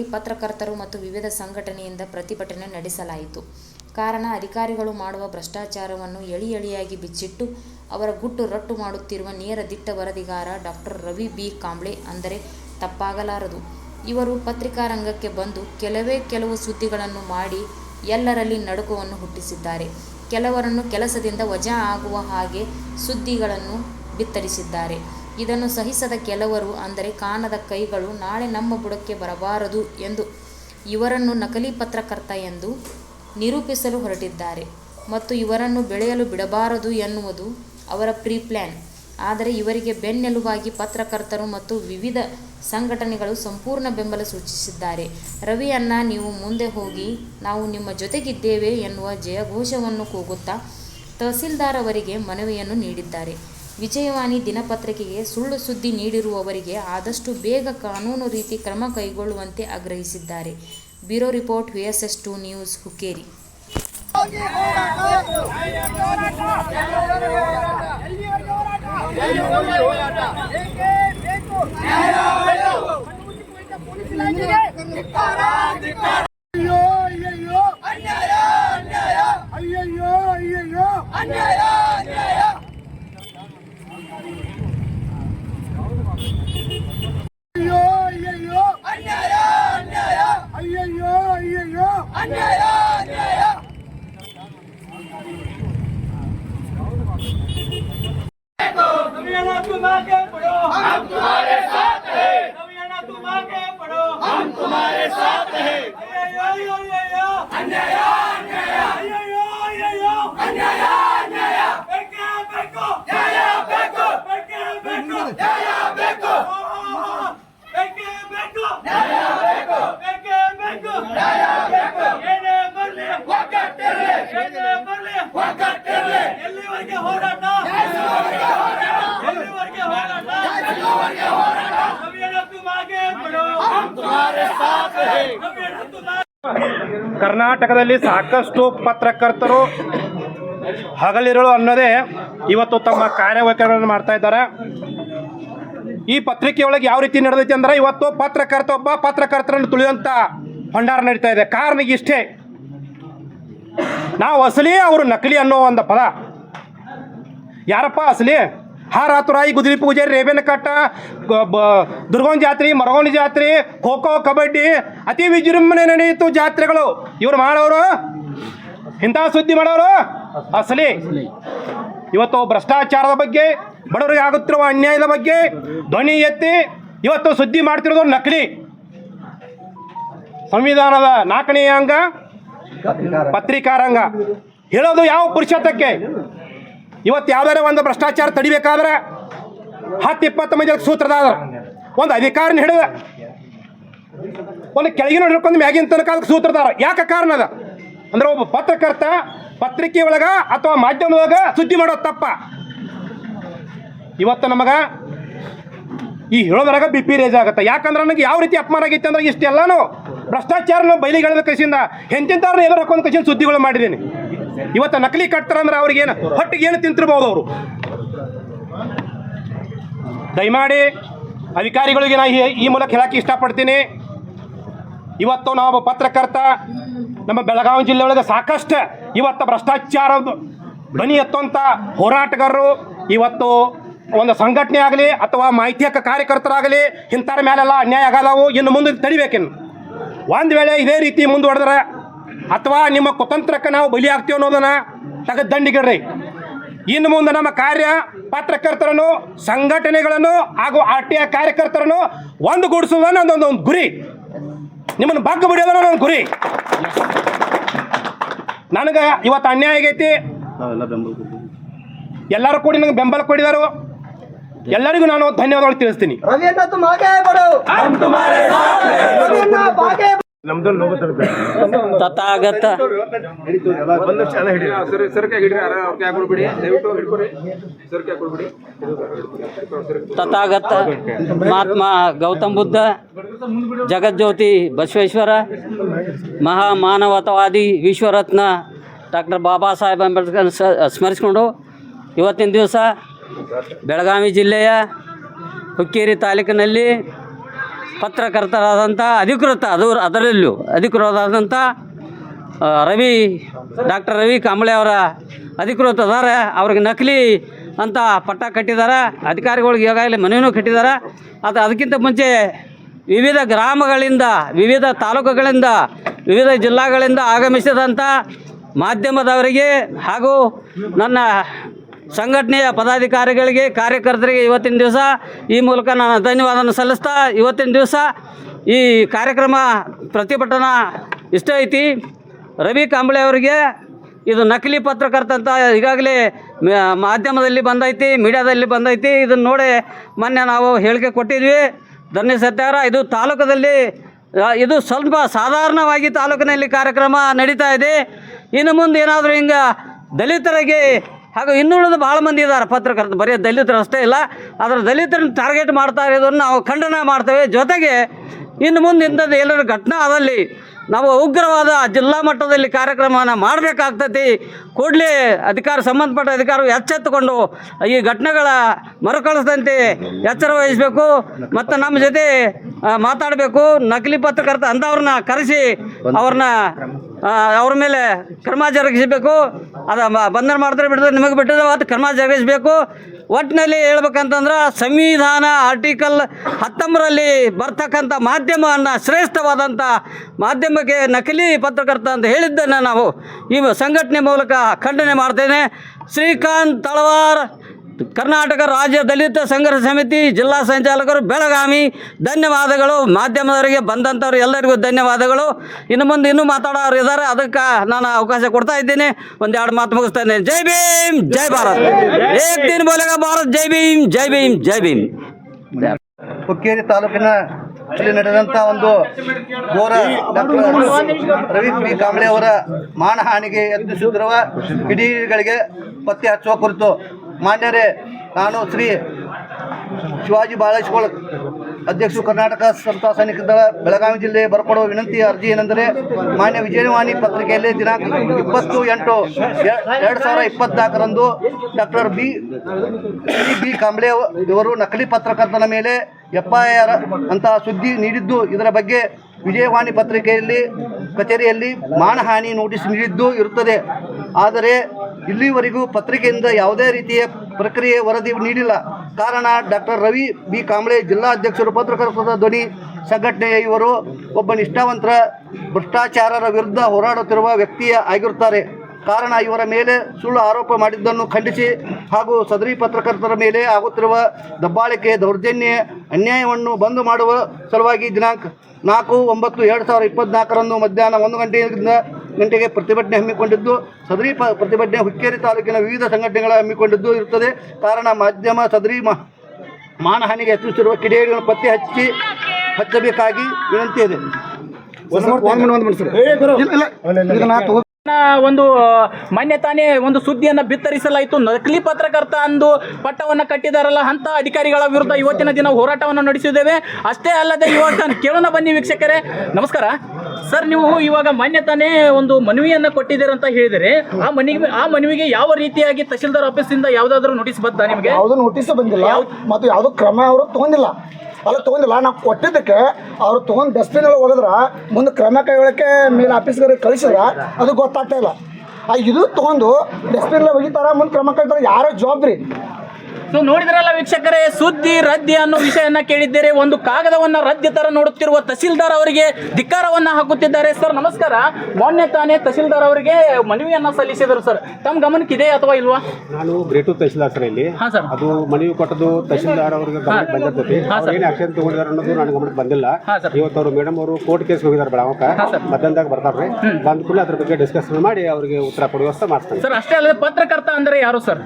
ನಗರದಲ್ಲಿ ಪತ್ರಕರ್ತರು ಮತ್ತು ವಿವಿಧ ಸಂಘಟನೆಯಿಂದ ಪ್ರತಿಭಟನೆ ನಡೆಸಲಾಯಿತು. ಕಾರಣ, ಅಧಿಕಾರಿಗಳು ಮಾಡುವ ಭ್ರಷ್ಟಾಚಾರವನ್ನು ಎಳಿ ಎಳಿಯಾಗಿ ಬಿಚ್ಚಿಟ್ಟು ಅವರ ಗುಟ್ಟು ರಟ್ಟು ಮಾಡುತ್ತಿರುವ ನೇರ ದಿಟ್ಟ ವರದಿಗಾರ ಡಾಕ್ಟರ್ ರವಿ ಬಿ. ಕಾಂಬ್ಳೆ ಅಂದರೆ ತಪ್ಪಾಗಲಾರದು. ಇವರು ಪತ್ರಿಕಾರಂಗಕ್ಕೆ ಬಂದು ಕೆಲವೇ ಕೆಲವು ಸುದ್ದಿಗಳನ್ನು ಮಾಡಿ ಎಲ್ಲರಲ್ಲಿ ನಡುಕವನ್ನು ಹುಟ್ಟಿಸಿದ್ದಾರೆ. ಕೆಲವರನ್ನು ಕೆಲಸದಿಂದ ವಜಾ ಆಗುವ ಹಾಗೆ ಸುದ್ದಿಗಳನ್ನು ಬಿತ್ತರಿಸಿದ್ದಾರೆ. ಇದನ್ನು ಸಹಿಸದ ಕೆಲವರು ಅಂದರೆ ಕಾಣದ ಕೈಗಳು ನಾಳೆ ನಮ್ಮ ಬುಡಕ್ಕೆ ಬರಬಾರದು ಎಂದು ಇವರನ್ನು ನಕಲಿ ಪತ್ರಕರ್ತ ಎಂದು ನಿರೂಪಿಸಲು ಹೊರಟಿದ್ದಾರೆ ಮತ್ತು ಇವರನ್ನು ಬೆಳೆಯಲು ಬಿಡಬಾರದು ಎನ್ನುವುದು ಅವರ ಪ್ರೀ ಪ್ಲ್ಯಾನ್ ಆದರೆ ಇವರಿಗೆ ಬೆನ್ನೆಲುವಾಗಿ ಪತ್ರಕರ್ತರು ಮತ್ತು ವಿವಿಧ ಸಂಘಟನೆಗಳು ಸಂಪೂರ್ಣ ಬೆಂಬಲ ಸೂಚಿಸಿದ್ದಾರೆ. ರವಿ ಅಣ್ಣಾ, ನೀವು ಮುಂದೆ ಹೋಗಿ ನಾವು ನಿಮ್ಮ ಜೊತೆಗಿದ್ದೇವೆ ಎನ್ನುವ ಜಯಘೋಷವನ್ನು ಕೂಗುತ್ತಾ ತಹಸೀಲ್ದಾರ್ ಅವರಿಗೆ ಮನವಿಯನ್ನು ನೀಡಿದ್ದಾರೆ. ವಿಜಯವಾಣಿ ದಿನಪತ್ರಿಕೆಗೆ ಸುಳ್ಳು ಸುದ್ದಿ ನೀಡಿರುವವರಿಗೆ ಆದಷ್ಟು ಬೇಗ ಕಾನೂನು ರೀತಿ ಕ್ರಮ ಕೈಗೊಳ್ಳುವಂತೆ ಆಗ್ರಹಿಸಿದ್ದಾರೆ. Bureau report VSS two news, Hukkeri. ಹೋರಾಟ! ಎಲ್ಲಿವರೆಗೆ ಹೋರಾಟ! ಕರ್ನಾಟಕದಲ್ಲಿ ಸಾಕಷ್ಟು ಪತ್ರಕರ್ತರು ಹಗಲಿರುಳು ಅನ್ನೋದೇ ಇವತ್ತು ತಮ್ಮ ಕಾರ್ಯವೈಖರಿಗಳನ್ನು ಮಾಡ್ತಾ ಇದ್ದಾರೆ. ಈ ಪತ್ರಿಕೆಯೊಳಗೆ ಯಾವ ರೀತಿ ನಡೆದೈತಿ ಅಂದ್ರೆ ಇವತ್ತು ಪತ್ರಕರ್ತ ಒಬ್ಬ ಪತ್ರಕರ್ತರನ್ನು ತುಳಿಯುವಂಥ ಭಂಡಾರ ನಡೀತಾ ಇದೆ. ಕಾರಣ ಇಷ್ಟೇ. ನಾವು ಅಸಲಿ ಅವರು ನಕಲಿ ಅನ್ನೋ ಒಂದು ಪದ. ಯಾರಪ್ಪ ಅಸಲಿ? ಹಾರಾತುರಾಯಿ ಗುದ್ರಿ ಪೂಜೆ, ರೇಬೇನ ಕಟ್ಟ ದುರ್ಗೋನ್ ಜಾತ್ರೆ ಮರಗೋಣಿ ಜಾತ್ರೆ, ಖೋ ಖೋ, ಕಬಡ್ಡಿ, ಅತಿ ವಿಜೃಂಭಣೆ ನಡೆಯಿತು ಜಾತ್ರೆಗಳು. ಇವ್ರು ಮಾಡೋರು? ಇಂಥ ಸುದ್ದಿ ಮಾಡೋರು? ಅಸಲಿ. ಇವತ್ತು ಭ್ರಷ್ಟಾಚಾರದ ಬಗ್ಗೆ, ಬಡವರಿಗೆ ಆಗುತ್ತಿರುವ ಅನ್ಯಾಯದ ಬಗ್ಗೆ ಧ್ವನಿ ಎತ್ತಿ ಇವತ್ತು ಸುದ್ದಿ ಮಾಡ್ತಿರೋದು ನಕಲಿ. ಸಂವಿಧಾನದ ನಾಲ್ಕನೇ ಅಂಗ, ಪತ್ರಿಕಾರಂಗ. ಹೇಳೋದು ಯಾವ ಪುರುಷತ್ವಕ್ಕೆ? ಇವತ್ತು ಯಾವ್ದಾರ ಒಂದು ಭ್ರಷ್ಟಾಚಾರ ತಡಿಬೇಕಾದ್ರೆ ಹತ್ತು ಇಪ್ಪತ್ತು ಮಂದಿ ಸೂತ್ರದಾರ ಒಂದು ಅಧಿಕಾರನ ಹಿಡಿದ ಒಂದು ಕೆಳಗಿನ ಹಿಡ್ಕೊಂಡು ಮ್ಯಾಗಿನ ತನಕ ಅದಕ್ಕೆ ಸೂತ್ರದಾರ. ಯಾಕೆ ಕಾರಣ ಅದ? ಅಂದ್ರೆ ಒಬ್ಬ ಪತ್ರಕರ್ತ ಪತ್ರಿಕೆ ಒಳಗ ಅಥವಾ ಮಾಧ್ಯಮದೊಳಗ ಸುದ್ದಿ ಮಾಡೋದು ತಪ್ಪ. ಇವತ್ತು ನಮಗ ಈ ಹೇಳೋದ್ರಾಗ ಬಿ ಪಿ ರೇಜ್ ಆಗುತ್ತೆ. ಯಾಕಂದ್ರೆ ನನಗೆ ಯಾವ ರೀತಿ ಅಪಮಾನ ಆಗೈತೆ ಅಂದ್ರೆ ಇಷ್ಟೆಲ್ಲಾನು ಭ್ರಷ್ಟಾಚಾರನ ಬಯಲಿಗೆಳೆದ ಕಸಿಂದ ಹೆಂತಿಂತವ್ರನ್ನ ಎದುರು ಹಾಕೊಂಡು ಕಸಿಂದ ಸುದ್ದಿಗಳು ಮಾಡಿದ್ದೀನಿ. ಇವತ್ತು ನಕಲಿ ಕಟ್ತಾರಂದ್ರೆ ಅವ್ರಿಗೇನು ಹೊಟ್ಟಿಗೆ ಏನು ತಿಂತಿರ್ಬೋದು ಅವರು? ದಯಮಾಡಿ ಅಧಿಕಾರಿಗಳಿಗೆ ನಾ ಈ- ಮೂಲಕ ಹೇಳಕ್ಕೆ ಇಷ್ಟಪಡ್ತೀನಿ. ಇವತ್ತು ನಾವು ಪತ್ರಕರ್ತ ನಮ್ಮ ಬೆಳಗಾವಿ ಜಿಲ್ಲೆ ಒಳಗೆ ಸಾಕಷ್ಟು ಇವತ್ತು ಭ್ರಷ್ಟಾಚಾರ ಧ್ವನಿ ಎತ್ತುವಂಥ ಹೋರಾಟಗಾರರು ಇವತ್ತು ಒಂದು ಸಂಘಟನೆ ಆಗಲಿ ಅಥವಾ ಮಾಹಿತಿ ಹಕ್ಕ ಕಾರ್ಯಕರ್ತರಾಗಲಿ ಇಂಥರ ಮೇಲೆಲ್ಲ ಅನ್ಯಾಯ ಆಗಲ್ಲವು ಇನ್ನು ಮುಂದೆ ತಡಿಬೇಕಿನ್ನು. ಒಂದು ವೇಳೆ ಇದೇ ರೀತಿ ಮುಂದುವರೆದ್ರೆ ಅಥವಾ ನಿಮ್ಮ ಕುತಂತ್ರಕ್ಕೆ ನಾವು ಬಲಿ ಆಗ್ತೀವಿ ಅನ್ನೋದನ್ನ ತೆಗೆದು ದಂಡಿಗಿಡ್ರಿ. ಇನ್ನು ಮುಂದೆ ನಮ್ಮ ಕಾರ್ಯ ಪತ್ರಕರ್ತರನ್ನು ಸಂಘಟನೆಗಳನ್ನು ಹಾಗೂ ಆರ್ ಟಿ ಐ ಕಾರ್ಯಕರ್ತರನ್ನು ಒಂದುಗೂಡಿಸುವುದನ್ನ ನನ್ನೊಂದು ಒಂದು ಗುರಿ. ನಿಮ್ಮನ್ನು ಬಗ್ಗ ಬಿಡೋದನ್ನ ಒಂದು ಗುರಿ. ನನಗೆ ಇವತ್ತು ಅನ್ಯಾಯ ಆಗೈತಿ. ಎಲ್ಲರೂ ಕೂಡಿ ನನಗೆ ಬೆಂಬಲ ಕೊಡಿದರು. ಎಲ್ಲರಿಗೂ ನಾನು ಧನ್ಯವಾದಗಳು ತಿಳಿಸ್ತೀನಿ. ತಥಾಗತ ಸರ್ ಸರ್ಕೆ ಹಿಡ್ರಿ ಅವ್ರಿಗೆ ಹಾಕೊಳ್ಬಿಡಿ. ದಯವಿಟ್ಟು ಹಿಡ್ಕೊರಿ. ಸರ್ಕೆ ಹಾಕೊಳ್ಬಿಡಿ. ತಥಾಗತ ಮಹಾತ್ಮ ಗೌತಮ್ ಬುದ್ಧ ಜಗಜ್ಯೋತಿ ಬಸವೇಶ್ವರ ಮಹಾಮಾನವತಾವಾದಿ ವಿಶ್ವರತ್ನ ಡಾಕ್ಟರ್ ಬಾಬಾ ಸಾಹೇಬ್ ಅಂಬೇಡ್ಕರ್ ಸ ಸ್ಮರಿಸಿಕೊಂಡು ಇವತ್ತಿನ ದಿವಸ ಬೆಳಗಾವಿ ಜಿಲ್ಲೆಯ ಹುಕ್ಕೇರಿ ತಾಲೂಕಿನಲ್ಲಿ ಪತ್ರಕರ್ತರಾದಂಥ ಅಧಿಕೃತ, ಅದು ಅದರಲ್ಲೂ ಅಧಿಕೃತರಾದಂಥ ರವಿ, ಡಾಕ್ಟರ್ ರವಿ ಕಾಂಬಳೆ ಅವರ ಅಧಿಕೃತ ಅದಾರೆ ಅವ್ರಿಗೆ ನಕಲಿ ಅಂತ ಪಟ್ಟ ಕಟ್ಟಿದ್ದಾರೆ. ಅಧಿಕಾರಿಗಳಿಗೆ ಈಗಾಗಲೇ ಮನವಿನೂ ಕಟ್ಟಿದ್ದಾರೆ. ಅದು ಅದಕ್ಕಿಂತ ಮುಂಚೆ ವಿವಿಧ ಗ್ರಾಮಗಳಿಂದ, ವಿವಿಧ ತಾಲೂಕುಗಳಿಂದ, ವಿವಿಧ ಜಿಲ್ಲಾಗಳಿಂದ ಆಗಮಿಸಿದಂಥ ಮಾಧ್ಯಮದವರಿಗೆ ಹಾಗೂ ನನ್ನ ಸಂಘಟನೆಯ ಪದಾಧಿಕಾರಿಗಳಿಗೆ, ಕಾರ್ಯಕರ್ತರಿಗೆ ಇವತ್ತಿನ ದಿವಸ ಈ ಮೂಲಕ ನಾನು ಧನ್ಯವಾದವನ್ನು ಸಲ್ಲಿಸ್ತಾ ಇವತ್ತಿನ ದಿವಸ ಈ ಕಾರ್ಯಕ್ರಮ ಪ್ರತಿಭಟನಾ ಇಷ್ಟ ಐತಿ. ರವಿ ಕಾಂಬಳೆ ಅವರಿಗೆ ಇದು ನಕಲಿ ಪತ್ರಕರ್ತ ಅಂತ ಈಗಾಗಲೇ ಮಾಧ್ಯಮದಲ್ಲಿ ಬಂದೈತಿ, ಮೀಡಿಯಾದಲ್ಲಿ ಬಂದೈತಿ. ಇದನ್ನು ನೋಡಿ ಮೊನ್ನೆ ನಾವು ಹೇಳಿಕೆ ಕೊಟ್ಟಿದ್ವಿ. ಧನ್ಯ ಸತ್ಯಾರ ಇದು ತಾಲೂಕದಲ್ಲಿ ಇದು ಸ್ವಲ್ಪ ಸಾಧಾರಣವಾಗಿ ತಾಲೂಕಿನಲ್ಲಿ ಕಾರ್ಯಕ್ರಮ ನಡೀತಾ ಇದೆ. ಇನ್ನು ಮುಂದೆ ಏನಾದರೂ ಹಿಂಗೆ ದಲಿತರಿಗೆ ಹಾಗೂ ಇನ್ನುಳಿದ ಭಾಳ ಮಂದಿ ಇದ್ದಾರೆ ಪತ್ರಕರ್ತರು. ಬರೀ ದಲಿತರು ಅಷ್ಟೇ ಇಲ್ಲ. ಅದರ ದಲಿತರನ್ನು ಟಾರ್ಗೆಟ್ ಮಾಡ್ತಾ ಇರೋದನ್ನು ನಾವು ಖಂಡನ ಮಾಡ್ತೇವೆ. ಜೊತೆಗೆ ಇನ್ನು ಮುಂದೆ ಇಂಥದ್ದು ಏನಾದರೂ ಘಟನೆ ಆದಲ್ಲಿ ನಾವು ಉಗ್ರವಾದ ಜಿಲ್ಲಾ ಮಟ್ಟದಲ್ಲಿ ಕಾರ್ಯಕ್ರಮವನ್ನು ಮಾಡಬೇಕಾಗ್ತೈತಿ. ಕೂಡಲೇ ಅಧಿಕಾರ ಸಂಬಂಧಪಟ್ಟ ಅಧಿಕಾರವು ಎಚ್ಚೆತ್ತುಕೊಂಡು ಈ ಘಟನೆಗಳ ಮರುಕಳಿಸದಂತೆ ಎಚ್ಚರ ವಹಿಸಬೇಕು. ಮತ್ತು ನಮ್ಮ ಜೊತೆ ಮಾತಾಡಬೇಕು. ನಕಲಿ ಪತ್ರಕರ್ತ ಅಂಥವ್ರನ್ನ ಕರೆಸಿ ಅವ್ರನ್ನ ಅವ್ರ ಮೇಲೆ ಕ್ರಮ ಜರುಗಿಸಬೇಕು. ಅದು ಬಂಧನ ಮಾಡಿದ್ರೆ ಬಿಟ್ಟರೆ ನಿಮಗೆ ಬಿಟ್ಟಿದ್ರೆ ಅದು ಕ್ರಮ ಜರುಗಿಸಬೇಕು. ಒಟ್ಟಿನಲ್ಲಿ ಹೇಳ್ಬೇಕಂತಂದ್ರೆ, ಸಂವಿಧಾನ ಆರ್ಟಿಕಲ್ ಹತ್ತೊಂಬರಲ್ಲಿ ಬರ್ತಕ್ಕಂಥ ಮಾಧ್ಯಮವನ್ನು ಶ್ರೇಷ್ಠವಾದಂಥ ಮಾಧ್ಯಮಕ್ಕೆ ನಕಲಿ ಪತ್ರಕರ್ತ ಅಂತ ಹೇಳಿದ್ದನ್ನು ನಾವು ಈ ಸಂಘಟನೆ ಮೂಲಕ ಖಂಡನೆ ಮಾಡ್ತೇನೆ. ಶ್ರೀಕಾಂತ್ ತಳವಾರ್ ಕರ್ನಾಟಕ ರಾಜ್ಯ ದಲಿತ ಸಂಘರ್ಷ ಸಮಿತಿ ಜಿಲ್ಲಾ ಸಂಚಾಲಕರು ಬೆಳಗಾವಿ, ಧನ್ಯವಾದಗಳು. ಮಾಧ್ಯಮದವರಿಗೆ ಬಂದಂಥವ್ರು ಎಲ್ಲರಿಗೂ ಧನ್ಯವಾದಗಳು. ಇನ್ನು ಮುಂದೆ ಇನ್ನೂ ಮಾತಾಡೋರು ಇದ್ದಾರೆ. ಅದಕ್ಕೆ ನಾನು ಅವಕಾಶ ಕೊಡ್ತಾ ಇದ್ದೀನಿ. ಒಂದೆರಡು ಮಾತು ಮುಗಿಸ್ತಾ ಇದ್ದೇನೆ ಜೈ ಭೀಮ್, ಜೈ ಭಾರತ್. ಏಕ್ ದಿನ ಬೋಲೆಗ ಭಾರತ್. ಜೈ ಭೀಮ್ ಜೈ ಭೀಮ್ ಜೈ ಭೀಮ್. ಹುಕ್ಕೇರಿ ತಾಲೂಕಿನ ಇಲ್ಲಿ ನಡೆದಂಥ ಒಂದು ಘೋರ ರವಿ ಪಿ ಕಾಂಬ್ಳೆ ಅವರ ಮಾನಹಾನಿಗೆ ಯತ್ನಿಸುತ್ತಿರುವ ಕಿಡಿಗಳಿಗೆ ಪತ್ತೆ ಹಚ್ಚುವ ಕುರಿತು ಮಾನ್ಯರೇ ನಾನು ಶ್ರೀ ಶಿವಾಜಿ ಬಾಳೇಶ್ವರ ಅಧ್ಯಕ್ಷರು ಕರ್ನಾಟಕ ಸಂಸ್ಥಾ ಸೈನಿಕ ದಳ, ಬೆಳಗಾವಿ ಜಿಲ್ಲೆ ಬರ್ಕೊಡುವ ವಿನಂತಿ, ಅರ್ಜಿ ಏನೆಂದರೆ ಮಾನ್ಯ ವಿಜಯವಾಣಿ ಪತ್ರಿಕೆಯಲ್ಲಿ ದಿನಾಂಕ ಇಪ್ಪತ್ತು ಎಂಟು ಎರಡು ಸಾವಿರ ಇಪ್ಪತ್ನಾಲ್ಕರಂದು ಡಾಕ್ಟರ್ ಬಿ ಬಿ ಕಾಂಬ್ಳೆ ಇವರು ನಕಲಿ ಪತ್ರಕರ್ತನ ಮೇಲೆ ಎಫ್ ಐ ಆರ್ ಅಂತಹ ಸುದ್ದಿ ನೀಡಿದ್ದು. ಇದರ ಬಗ್ಗೆ ವಿಜಯವಾಣಿ ಪತ್ರಿಕೆಯಲ್ಲಿ, ಕಚೇರಿಯಲ್ಲಿ ಮಾನಹಾನಿ ನೋಟಿಸ್ ನೀಡಿದ್ದು ಇರುತ್ತದೆ. ಆದರೆ ಇಲ್ಲಿವರೆಗೂ ಪತ್ರಿಕೆಯಿಂದ ಯಾವುದೇ ರೀತಿಯ ಪ್ರಕ್ರಿಯೆ ವರದಿ ನೀಡಿಲ್ಲ. ಕಾರಣ ಡಾಕ್ಟರ್ ರವಿ ಬಿ. ಕಾಂಬ್ಳೆ ಜಿಲ್ಲಾ ಅಧ್ಯಕ್ಷರು ಪತ್ರಕರ್ತರ ಧ್ವನಿ ಸಂಘಟನೆಯ ಇವರು ಒಬ್ಬ ನಿಷ್ಠಾವಂತರ ಭ್ರಷ್ಟಾಚಾರರ ವಿರುದ್ಧ ಹೋರಾಡುತ್ತಿರುವ ವ್ಯಕ್ತಿಯ ಆಗಿರುತ್ತಾರೆ. ಕಾರಣ ಇವರ ಮೇಲೆ ಸುಳ್ಳು ಆರೋಪ ಮಾಡಿದ್ದನ್ನು ಖಂಡಿಸಿ ಹಾಗೂ ಸದರಿ ಪತ್ರಕರ್ತರ ಮೇಲೆ ಆಗುತ್ತಿರುವ ದಬ್ಬಾಳಿಕೆ ದೌರ್ಜನ್ಯ ಅನ್ಯಾಯವನ್ನು ಬಂದ್ ಮಾಡುವ ಸಲುವಾಗಿ ದಿನಾಂಕ ನಾಲ್ಕು ಒಂಬತ್ತು ಎರಡು ಸಾವಿರದ ಇಪ್ಪತ್ನಾಲ್ಕರಂದು ಮಧ್ಯಾಹ್ನ ಒಂದು ಗಂಟೆಯಿಂದ ಗಂಟೆಗೆ ಪ್ರತಿಭಟನೆ ಹಮ್ಮಿಕೊಂಡಿದ್ದು. ಸದರಿ ಪ ಪ್ರತಿಭಟನೆ ಹುಕ್ಕೇರಿ ತಾಲೂಕಿನ ವಿವಿಧ ಸಂಘಟನೆಗಳ ಹಮ್ಮಿಕೊಂಡಿದ್ದು ಇರುತ್ತದೆ. ಕಾರಣ ಮಾಧ್ಯಮ ಸದರಿ ಮಾ ಮಾನಹಾನಿಗೆ ಹೆಚ್ಚಿಸುತ್ತಿರುವ ಕಿಡಿಗೇಡಿಗಳನ್ನು ಪತ್ತೆ ಹಚ್ಚಿ ಹಚ್ಚಬೇಕಾಗಿ ವಿನಂತಿ ಇದೆ. ಒಂದು ಮೊನ್ನೆ ತಾನೇ ಒಂದು ಸುದ್ದಿಯನ್ನು ಬಿತ್ತರಿಸಲಾಯಿತು. ನಕಲಿ ಪತ್ರಕರ್ತ ಅಂದು ಪಟ್ಟವನ್ನ ಕಟ್ಟಿದಾರಲ್ಲ ಅಂತ ಅಧಿಕಾರಿಗಳ ವಿರುದ್ಧ ಇವತ್ತಿನ ದಿನ ಹೋರಾಟವನ್ನು ನಡೆಸಿದ್ದೇವೆ. ಅಷ್ಟೇ ಅಲ್ಲದೆ ಇವಾಗ ಕೇಳೋಣ ಬನ್ನಿ ವೀಕ್ಷಕರೇ. ನಮಸ್ಕಾರ. ಸರ್ ನೀವು ಇವಾಗ ಮೊನ್ನೆ ತಾನೇ ಒಂದು ಮನವಿಯನ್ನು ಕೊಟ್ಟಿದ್ದೀರ ಅಂತ ಹೇಳಿದರೆ ಆ ಮನವಿ ಆ ಮನವಿಗೆ ಯಾವ ರೀತಿಯಾಗಿ ತಹಶೀಲ್ದಾರ್ ಆಫೀಸಿಂದ ಯಾವುದಾದ್ರೂ ನೋಟಿಸ್ ಬಂತಾ ನಿಮಗೆ? ಯಾವುದು ನೋಟಿಸ್ ಬಂದಿಲ್ಲ. ಮತ್ತು ಯಾವುದೋ ಕ್ರಮ ಅವರು ತಗೊಂಡಿಲ್ಲ. ಅಲ್ಲ ತಗೊಂಡಿಲ್ಲ ನಾವು ಕೊಟ್ಟಿದ್ದಕ್ಕೆ ಅವ್ರು ತೊಗೊಂಡು ಡಸ್ಟ್ಬಿನ್ ಒಳಗೆ ಹೋಗಿದ್ರ ಮುಂದೆ ಕ್ರಮ ಕೈಗೊಳ್ಳಕ್ಕೆ ಮೇಲ್ ಆಫೀಸ್ಗಳಿಗೆ ಕಳಿಸಿದ್ರ, ಅದು ಗೊತ್ತಾಗ್ತಾ ಇಲ್ಲ. ಆ ಇದು ತೊಗೊಂಡು ಡಸ್ಟ್ಬಿನ್ ಒಗಿತಾರ, ಮುಂದೆ ಕ್ರಮ ಕೈಗೊಳ್ತಾರೆ, ಯಾರೋ ಜವಾಬ್ದಾರಿ. ಸೊ ನೋಡಿದ್ರಲ್ಲ ವೀಕ್ಷಕರೇ ಸುದ್ದಿ ರದ್ದಿ ಅನ್ನೋ ವಿಷಯನ ಕೇಳಿದ್ದೀರಿ. ಒಂದು ಕಾಗದವನ್ನ ರದ್ದಿ ತರ ನೋಡುತ್ತಿರುವ ತಹಸೀಲ್ದಾರ್ ಅವರಿಗೆ ಧಿಕ್ಕಾರವನ್ನ ಹಾಕುತ್ತಿದ್ದಾರೆ. ಸರ್ ನಮಸ್ಕಾರ. ಮೊನ್ನೆ ತಾನೇ ತಹಸೀಲ್ದಾರ್ ಅವರಿಗೆ ಮನವಿಯನ್ನ ಸಲ್ಲಿಸಿದರು ಸರ್ ತಮ್ಮ ಗಮನಕ್ಕೆ ಇದೆ ಅಥವಾ ಇಲ್ವಾ? ನಾನು ಗ್ರೇಟು ತಹಸೀಲ್ದಾರ್ ಸರ್ ಇಲ್ಲಿ. ಹಾ ಸರ್ ಅದು ಮನವಿ ಕೊಟ್ಟದು ತಹಸೀಲ್ದಾರ್ ಅವರಿಗೆ ಗಮನಕ್ಕೆ ಬಂದಿರ್ತೈತಿ ಅವ್ರು ಏನು ಆಕ್ಷನ್ ತಗೊಂಡಿದ್ದಾರೆ ಅನ್ನೋದು ನನಗೆ ಗಮನಕ್ಕೆ ಬಂದಿಲ್ಲ. ಹಾ ಸರ್ ಇವತ್ತು ಅವರು ಮೇಡಮ್ ಅವರು ಕೋರ್ಟ್ ಕೇಸ್ ಹೋಗಿದ್ದಾರೆ ಸರ್ ಮಧ್ಯಾಹ್ನದಾಗ ಬರ್ತಾರೆ ಬಂದ ಕೂಡಲೇ ಅದ್ರ ಬಗ್ಗೆ ಡಿಸ್ಕಸ್ ಮಾಡಿ ಅವರಿಗೆ ಉತ್ತರ ಕೊಡುವ ವ್ಯವಸ್ಥೆ ಮಾಡ್ತಾರೆ ಸರ್ ಅಷ್ಟೇ ಅಲ್ಲದೆ ಪತ್ರಕರ್ತ ಅಂದ್ರೆ ಯಾರು ಸರ್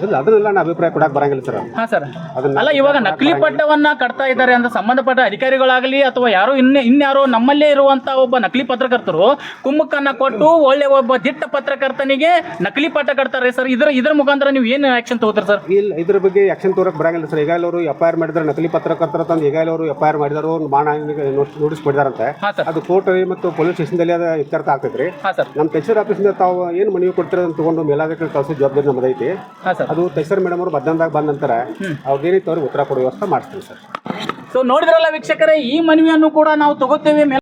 ಇಲ್ಲ ಅದನ್ನೆಲ್ಲ ನಾನು ಅಭಿಪ್ರಾಯ ಕೊಡಕ್ಕೆ ಬರಂಗಿಲ್ಲ ಸರ್. ಹಾ ಸರ್. ಅದನ್ನ- ಅಲ್ಲ ಇವಾಗ ನಕಲಿ ಪಟ್ಟವನ್ನ ಕಟ್ತಾ ಇದ್ದಾರೆ ಅಂತ ಸಂಬಂಧಪಟ್ಟ ಅಧಿಕಾರಿಗಳಾಗಲಿ ಅಥವಾ ಯಾರೋ ಇನ್ನ ಇನ್ಯಾರೋ ನಮ್ಮಲ್ಲೇ ಇರುವಂತ ಒಬ್ಬ ನಕಲಿ ಪತ್ರಕರ್ತರು ಕುಮ್ಮಕ್ಕನ್ನ ಕೊಟ್ಟು ಒಳ್ಳೆ ಒಬ್ಬ ದಿಟ್ಟ ಪತ್ರಕರ್ತನಿಗೆ ನಕಲಿ ಪಟ್ಟ ಕಟ್ತಾರೆ ಸರ್. ಇದ್ರ ಇದ್ರ ಮುಖಾಂತರ ನೀವು ಏನು ಆಕ್ಷನ್ ತಗೋತಾರೆ ಸರ್? ಇಲ್ಲ ಇದ್ರ ಬಗ್ಗೆ ಆಕ್ಷನ್ ತೋರಕ್ಕೆ ಬರಂಗಿಲ್ಲ ಸರ್. ಈಗಾಗಲೇ ಅವರು ಎಫ್ ಐ ಆರ್ ಮಾಡಿದ್ರೆ ನಕಲಿ ಪತ್ರಕರ್ತರ ತಂದು ಈಗಾಗಲೇ ಅವರು ಎಫ್ ಐ ಆರ್ ಮಾಡಿದಾರು ನೋಟಿಸ್ ಕೊಡಿದಾರಂತೆ ಹಾ ಸರ್. ಅದು ಕೋರ್ಟ್ ಮತ್ತು ಪೊಲೀಸ್ ಸ್ಟೇಷನ್ದಲ್ಲಿ ಅದು ಇತ್ಯರ್ಥ ಆಗ್ತೈತ್ರಿ. ಹಾ ಸರ್. ನಮ್ಮ ತಹಸೀಲ್ ಆಫೀಸಿಂದ ತಾವು ಏನು ಮನವಿ ಕೊಡ್ತಾರೆ ಅಂತ ತಗೊಂಡು ಮೇಲಾಧಿಕಾರಿ ಕಳಿಸೋ ಜವಾಬ್ದಾರಿ ನಮ್ಮದೈತಿ. ಹಾ ಸರ್. ಅದು ತೈಸರ್ ಮೇಡಮ್ ಅವರು ಮಧ್ಯಾಹ್ನದಾಗ ಬಂದ ನಂತರ ಅವ್ರಿಗೆ ಏನೈತೆ ಅವ್ರಿಗೆ ಉತ್ತರ ಕೊಡೋ ವ್ಯವಸ್ಥೆ ಮಾಡ್ತೀವಿ ಸರ್. ಸೊ ನೋಡಿದ್ರಲ್ಲ ವೀಕ್ಷಕರೇ ಈ ಮನವಿಯನ್ನು ಕೂಡ ನಾವು ತಗೋತೇವೆ.